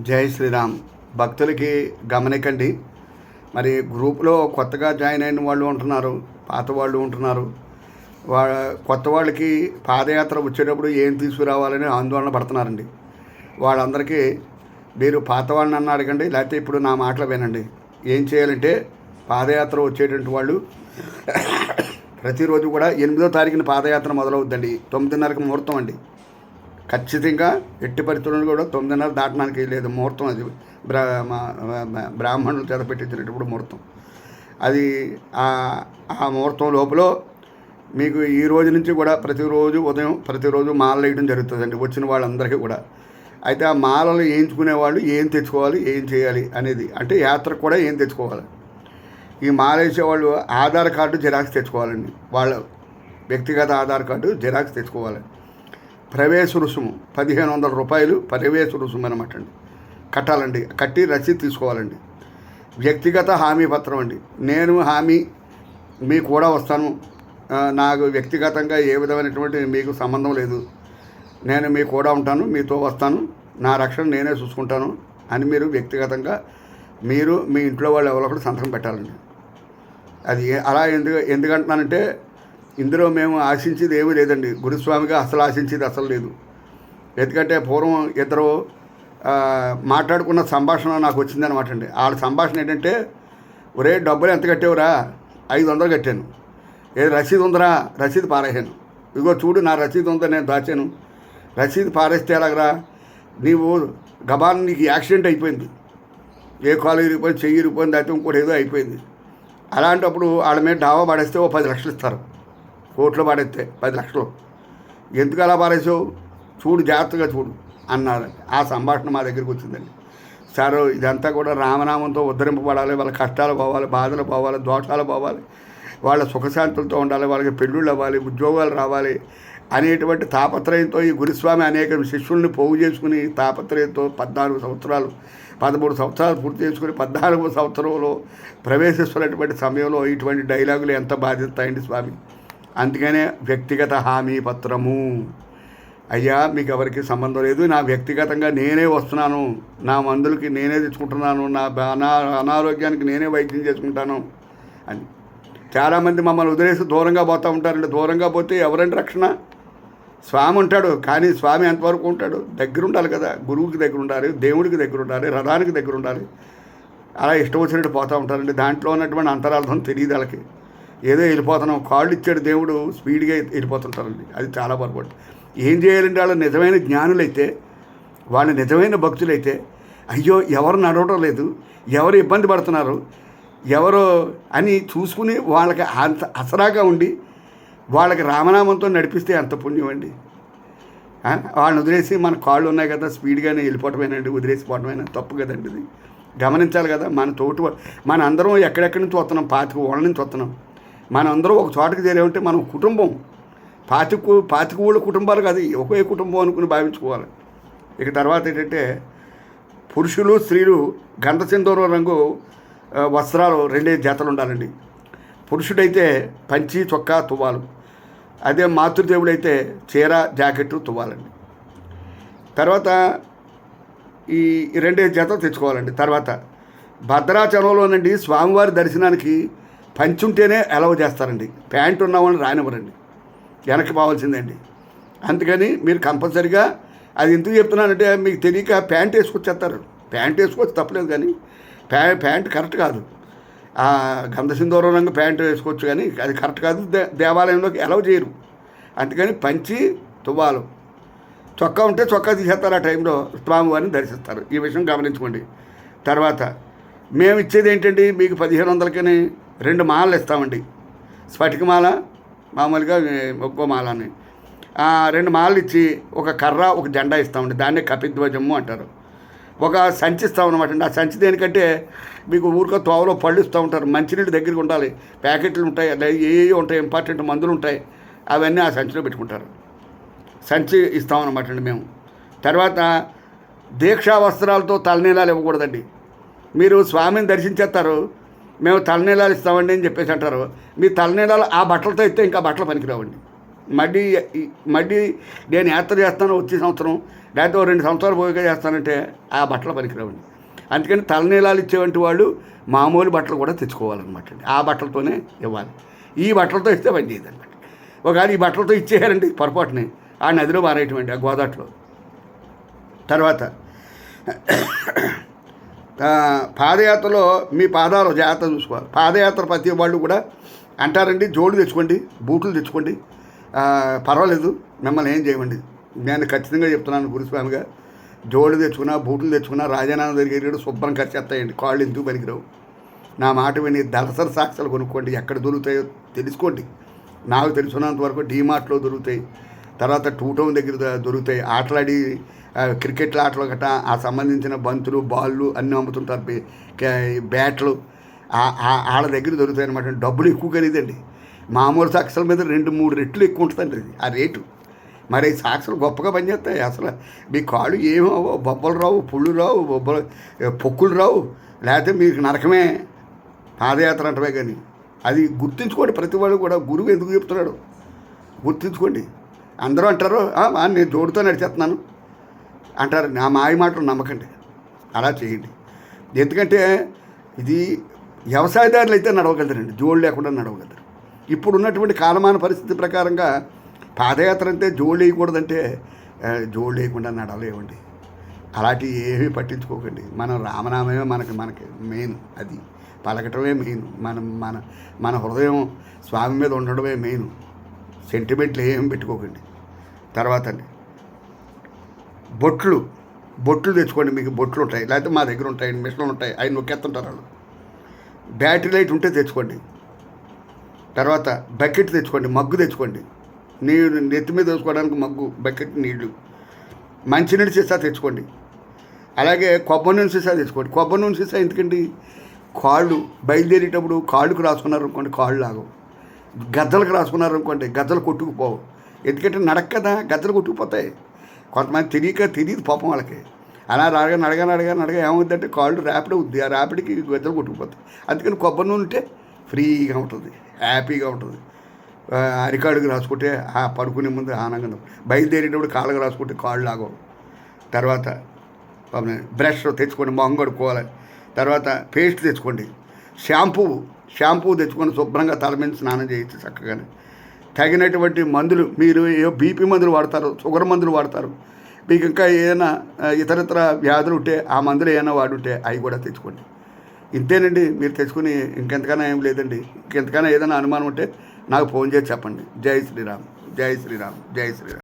జై శ్రీరామ్. భక్తులకి గమనికండి. మరి గ్రూప్లో కొత్తగా జాయిన్ అయిన వాళ్ళు ఉంటున్నారు పాత వాళ్ళు ఉంటున్నారు. వా కొత్త వాళ్ళకి పాదయాత్ర వచ్చేటప్పుడు ఏం తీసుకురావాలని ఆందోళన పడుతున్నారండి. వాళ్ళందరికీ మీరు పాత వాళ్ళని అన్న అడగండి లేకపోతే ఇప్పుడు నా మాటలు వినండి. ఏం చేయాలంటే పాదయాత్ర వచ్చేటువంటి వాళ్ళు ప్రతిరోజు కూడా ఎనిమిదో తారీఖున పాదయాత్ర మొదలవుద్దండి. తొమ్మిదిన్నరకు ముహూర్తం అండి. ఖచ్చితంగా ఎట్టి పరిస్థితులను కూడా తొమ్మిదిన్నర దాటడానికి లేదు ముహూర్తం అది. బ్రా మా- బ్రాహ్మణులు చేత పెట్టించినప్పుడు ముహూర్తం. అది ఆ- ఆ ముహూర్తం లోపల మీకు ఈ రోజు నుంచి కూడా ప్రతిరోజు ఉదయం ప్రతిరోజు మాలలు వేయడం జరుగుతుందండి వచ్చిన వాళ్ళందరికీ కూడా. అయితే ఆ మాలలు వేయించుకునే వాళ్ళు ఏం తెచ్చుకోవాలి ఏం చేయాలి అనేది అంటే యాత్రకు కూడా ఏం తెచ్చుకోవాలి. ఈ మాల వేసేవాళ్ళు ఆధార్ కార్డు జిరాక్స్ తెచ్చుకోవాలండి. వాళ్ళ వ్యక్తిగత ఆధార్ కార్డు జిరాక్స్ తెచ్చుకోవాలి. ప్రవేశ రుసుము పదిహేను వందల రూపాయలు ప్రవేశ రుసుము అనమాట అండి కట్టాలండి. కట్టి రసీదు తీసుకోవాలండి. వ్యక్తిగత హామీ పత్రం అండి. నేను హామీ మీ కూడా వస్తాను. నాకు వ్యక్తిగతంగా ఏ విధమైనటువంటి మీకు సంబంధం లేదు. నేను మీ కూడా ఉంటాను మీతో వస్తాను. నా రక్షణ నేనే చూసుకుంటాను అని మీరు వ్యక్తిగతంగా మీరు మీ ఇంట్లో వాళ్ళు ఎవరో ఒకటి సంతకం పెట్టాలండి. అది అలా ఎందుకు ఎందుకంటున్నానంటే ఇందులో మేము ఆశించేది ఏమీ లేదండి. గురుస్వామిగా అసలు ఆశించేది అసలు లేదు. ఎందుకంటే పూర్వం ఇద్దరు మాట్లాడుకున్న సంభాషణ నాకు వచ్చిందనమాట అండి. వాళ్ళ సంభాషణ ఏంటంటే ఒరే డబ్బులు ఎంత కట్టేవురా? ఐదు వందలు కట్టాను. ఏ రసీదు ఉందరా? రసీదు పారేసాను ఇదిగో చూడు నా రసీదు ఉందా? నేను దాచాను. రసీదు పారేస్తే ఎలాగరా? నీవు గబాన్ నీకు యాక్సిడెంట్ అయిపోయింది. ఏ కాలు ఇరిగిపోయింది చెయ్యి ఇరిగిపోయింది అయితే ఇంకోటి ఏదో అయిపోయింది. అలాంటప్పుడు వాళ్ళ మీద డావా పడేస్తే ఓ పది లక్షలు ఇస్తారు. కోట్లు పడేస్తే పది లక్షలు. ఎందుకు అలా పారేసావు చూడు జాగ్రత్తగా చూడు అన్నారు ఆ సంభాషణ మా దగ్గరికి వచ్చిందండి. సార్ ఇదంతా కూడా రామనామంతో ఉద్ధరింపబడాలి. వాళ్ళ కష్టాలు పోవాలి బాధలు పోవాలి దోషాలు పోవాలి. వాళ్ళ సుఖశాంతులతో ఉండాలి వాళ్ళకి పెళ్ళిళ్ళు అవ్వాలి ఉద్యోగాలు రావాలి అనేటువంటి తాపత్రయంతో ఈ గురుస్వామి అనేక శిష్యుల్ని పోగు చేసుకుని తాపత్రయంతో పద్నాలుగు సంవత్సరాలు పదమూడు సంవత్సరాలు పూర్తి చేసుకుని పద్నాలుగు సంవత్సరంలో ప్రవేశిస్తున్నటువంటి సమయంలో ఇటువంటి డైలాగులు ఎంత బాధిస్తాయండి స్వామి? అందుకనే వ్యక్తిగత హామీ పత్రము. అయ్యా మీకు ఎవరికి సంబంధం లేదు. నా వ్యక్తిగతంగా నేనే వస్తున్నాను. నా మందులకి నేనే తెచ్చుకుంటున్నాను. నా బా- అనా అనారోగ్యానికి నేనే వైద్యం చేసుకుంటాను. అని. చాలామంది మమ్మల్ని వదిలేసి దూరంగా పోతూ ఉంటారండి దూరంగా పోతే ఎవరండి రక్షణ? స్వామి ఉంటాడు కానీ స్వామి ఎంతవరకు ఉంటాడు? దగ్గర ఉండాలి కదా. గురువుకి దగ్గర ఉండాలి దేవుడికి దగ్గర ఉండాలి రథానికి దగ్గర ఉండాలి అలా ఇష్టం వచ్చినట్టు పోతూ ఉంటారండి. దాంట్లో ఉన్నటువంటి అంతరార్థం తెలియదు వాళ్ళకి. ఏదో వెళ్ళిపోతున్నాం. కాళ్ళు ఇచ్చాడు దేవుడు స్పీడ్గా వెళ్ళిపోతుంటారండి. అది చాలా పొరపాటు. ఏం చేయాలంటే వాళ్ళు నిజమైన జ్ఞానులైతే వాళ్ళు నిజమైన భక్తులైతే అయ్యో ఎవరు నడవటం లేదు ఎవరు ఇబ్బంది పడుతున్నారు ఎవరు అని చూసుకుని వాళ్ళకి అంత అసరాగా ఉండి వాళ్ళకి రామనామంతో నడిపిస్తే అంత పుణ్యం అండి. వాళ్ళని వదిలేసి మన కాళ్ళు ఉన్నాయి కదా స్పీడ్గానే వెళ్ళిపోవటమేనండి వదిలేసిపోవటమేనా తప్పు కదండి ఇది. గమనించాలి కదా మన తోటి మన అందరం ఎక్కడెక్కడి నుంచి వస్తున్నాం పాతిక ఊళ్ళ నుంచి వస్తున్నాం. మనందరం ఒక చోటకి చేరేమంటే మనం కుటుంబం. పాతికు పాతిక ఊళ్ళ కుటుంబాలు కాదు ఒకే కుటుంబం అనుకుని భావించుకోవాలి. ఇక తర్వాత ఏంటంటే పురుషులు స్త్రీలు గంధసింధూర రంగు వస్త్రాలు రెండే జతలు ఉండాలండి. పురుషుడైతే పంచి చొక్కా తువ్వాలు. అదే మాతృదేవుడైతే చీర జాకెట్టు తువ్వాలండి. తర్వాత ఈ ఈ రెండే జతలు తెచ్చుకోవాలండి. తర్వాత భద్రాచలంలోనండి స్వామివారి దర్శనానికి పంచి ఉంటేనే అలవ్ చేస్తారండి. ప్యాంట్ ఉన్నామని రానివ్వరండి. వెనక్కి పోవాల్సిందండి. అందుకని మీరు కంపల్సరిగా అది ఎందుకు చెప్తున్నానంటే మీకు తెలియక ప్యాంట్ వేసుకొచ్చేస్తారు. ప్యాంట్ వేసుకోవచ్చు తప్పలేదు కానీ ప్యా ప్యాంట్ కరెక్ట్ కాదు. ఆ గంధసింధూరం రంగు ప్యాంట్ వేసుకోవచ్చు కానీ అది కరెక్ట్ కాదు. దే దేవాలయంలోకి అలవ్ చేయరు. అందుకని పంచి తువ్వాలు. చొక్కా ఉంటే చొక్కా తీసేస్తారు ఆ టైంలో స్వామివారిని దర్శిస్తారు. ఈ విషయం గమనించుకోండి. తర్వాత మేము ఇచ్చేది ఏంటండి? మీకు పదిహేను వందలకని రెండు మాలలు ఇస్తామండి స్ఫటిక మాల మామూలుగా ఒక్కో మాల అని రెండు మాలలు ఇచ్చి ఒక కర్ర ఒక జెండా ఇస్తామండి. దాన్నే కపిధ్వజము అంటారు. ఒక సంచి ఇస్తాం అనమాట అండి. ఆ సంచి దేనికంటే మీకు ఊరికో తోవలో పళ్ళు ఇస్తూ ఉంటారు. మంచినీళ్ళు దగ్గరికి ఉండాలి. ప్యాకెట్లు ఉంటాయి. అలా ఏ ఉంటాయి ఇంపార్టెంట్ మందులు ఉంటాయి. అవన్నీ ఆ సంచిలో పెట్టుకుంటారు. సంచి ఇస్తామన్నమాట అండి మేము. తర్వాత దీక్షా వస్త్రాలతో తలనీలాలు ఇవ్వకూడదండి. మీరు స్వామిని దర్శించేస్తారు. మేము తలనీలాలు ఇస్తామండి అని చెప్పేసి అంటారు. మీ తలనీలాలు ఆ బట్టలతో ఇస్తే ఇంకా బట్టలు పనికిరావండి. మళ్ళీ మడ్డీ మళ్ళీ నేను యాత్ర చేస్తాను వచ్చే సంవత్సరం లేకపోతే ఓ రెండు సంవత్సరాలు పోయిగా చేస్తానంటే ఆ బట్టలు పనికిరావండి. అందుకని తలనీలాలు ఇచ్చేవంటి వాళ్ళు మామూలు బట్టలు కూడా తెచ్చుకోవాలన్నమాట అండి. ఆ బట్టలతోనే ఇవ్వాలి. ఈ బట్టలతో ఇస్తే పని చేయదన్నమాట. ఒకవేళ ఈ బట్టలతో ఇచ్చేయారండి పొరపాటుని. ఆ నదిలో మారేయటమండి ఆ గోదాట్లో. తర్వాత పాదయాత్రలో మీ పాదాలు జాగ్రత్త చూసుకోవాలి. పాదయాత్ర ప్రతి వాళ్ళు కూడా అంటారండి జోడు తెచ్చుకోండి బూట్లు తెచ్చుకోండి. పర్వాలేదు మిమ్మల్ని ఏం చేయమండి. నేను ఖచ్చితంగా చెప్తున్నాను గురుస్వామిగా జోడు తెచ్చుకున్నా బూట్లు తెచ్చుకున్నా రాజానాథ దగ్గర శుభ్రం ఖర్చు చేస్తాయండి. కాళ్ళు ఎందుకు పనికిరావు? నా మాట విని దళసరి సాక్షులు కొనుక్కోండి. ఎక్కడ దొరుకుతాయో తెలుసుకోండి. నాకు తెలుసున్నంత వరకు డీమార్ట్లో దొరుకుతాయి. తర్వాత టూ టౌన్ దగ్గర దొరుకుతాయి. ఆటలాడి క్రికెట్ ఆటలు గట్రా ఆ సంబంధించిన బంతులు బాళ్ళు అన్నీ అమ్ముతుంటారు. బ్యాట్లు. ఆ- వాళ్ళ దగ్గర దొరుకుతాయి అనమాట డబ్బులు ఎక్కువ ఖరీదండి మామూలు సాక్షల మీద రెండు మూడు రెట్లు ఎక్కువ ఉంటుందండి అది ఆ రేటు. మరి ఈ సాక్షలు గొప్పగా పనిచేస్తాయి. అసలు మీ కాళ్ళు ఏమో బొబ్బలు రావు పుళ్ళు రావు బొబ్బలు పొక్కులు రావు. లేకపోతే మీకు నరకమే. పాదయాత్ర అంటవే కానీ. అది గుర్తుంచుకోండి. ప్రతి వాడు కూడా గురువు ఎందుకు చెప్తున్నాడు? గుర్తుంచుకోండి. అందరూ అంటారు నేను జోడుతో నడిచేస్తున్నాను. అంటారు నా మాయ మాటలు నమ్మకండి అలా చేయండి. ఎందుకంటే ఇది వ్యవసాయదారులు అయితే నడవగలరండి జోడు లేకుండా నడవగలరు. ఇప్పుడు ఉన్నటువంటి కాలమాన పరిస్థితి ప్రకారంగా పాదయాత్ర అంటే జోడు వేయకూడదంటే జోడు లేకుండా నడవలేవండి అలాంటి ఏమీ పట్టించుకోకండి. మనం రామనామమే మనకి మనకి మెయిన్ అది. పలకటమే మెయిన్ మనం మన మన హృదయం స్వామి మీద ఉండడమే మెయిన్ సెంటిమెంట్లు ఏం పెట్టుకోకండి. తర్వాత అండి బొట్లు బొట్లు తెచ్చుకోండి మీకు బొట్లు ఉంటాయి. లేకపోతే మా దగ్గర ఉంటాయి మిషన్లు ఉంటాయి అవి నొక్కేస్తుంటారు వాళ్ళు. బ్యాటరీ లైట్ ఉంటే తెచ్చుకోండి. తర్వాత బకెట్ తెచ్చుకోండి మగ్గు తెచ్చుకోండి. నీళ్ళు నెత్తి మీద వేసుకోవడానికి మగ్గు బకెట్ నీళ్ళు. మంచినీళ్ళు సీసా తెచ్చుకోండి. అలాగే కొబ్బరి నూనె సీసా తెచ్చుకోండి. కొబ్బరి నూనె సీసా ఎందుకండి? కాళ్ళు బయలుదేరేటప్పుడు కాళ్ళకు రాసుకున్నారు అనుకోండి కాళ్ళు లాగవు. గద్దలకు రాసుకున్నారు అనుకోండి గద్దలు కొట్టుకుపోవు. ఎందుకంటే నడక కదా గద్దలు కొట్టుకుపోతాయి. కొంతమంది తెలియక తెలియదు పాపం వాళ్ళకి. అలా నడగా నడగా నడగా నడగా ఏమవుతుందంటే కాళ్ళు ర్యాపిడ్ అవుద్ది. ఆ ర్యాపిడ్కి గద్దలు కొట్టుకుపోతాయి. అందుకని కొబ్బరి నూనె ఉంటే ఫ్రీగా ఉంటుంది హ్యాపీగా ఉంటుంది. అరికాడుకు రాసుకుంటే ఆ పడుకునే ముందు ఆనందంగా బయలుదేరేటప్పుడు కాళ్ళకు రాసుకుంటే కాళ్ళు లాగవు. తర్వాత బ్రష్ తెచ్చుకోండి మొహం కడుక్కోవాలి. తర్వాత పేస్ట్ తెచ్చుకోండి. షాంపూ షాంపూ తెచ్చుకొని శుభ్రంగా తల మీద స్నానం చేయొచ్చు చక్కగానే తగినటువంటి మందులు మీరు ఏ బీపీ మందులు వాడతారు షుగర్ మందులు వాడతారు. మీకు ఇంకా ఏదైనా ఇతరితర వ్యాధులు ఉంటే ఆ మందులు ఏమైనా వాడుంటే అవి కూడా తెచ్చుకోండి. ఇంతేనండి మీరు తెచ్చుకుని ఇంకెంతకైనా ఏం లేదండి. ఇంకెంతకైనా ఏదైనా అనుమానం ఉంటే నాకు ఫోన్ చేసి చెప్పండి. జై శ్రీరామ్ జై శ్రీరామ్ జై శ్రీరామ్.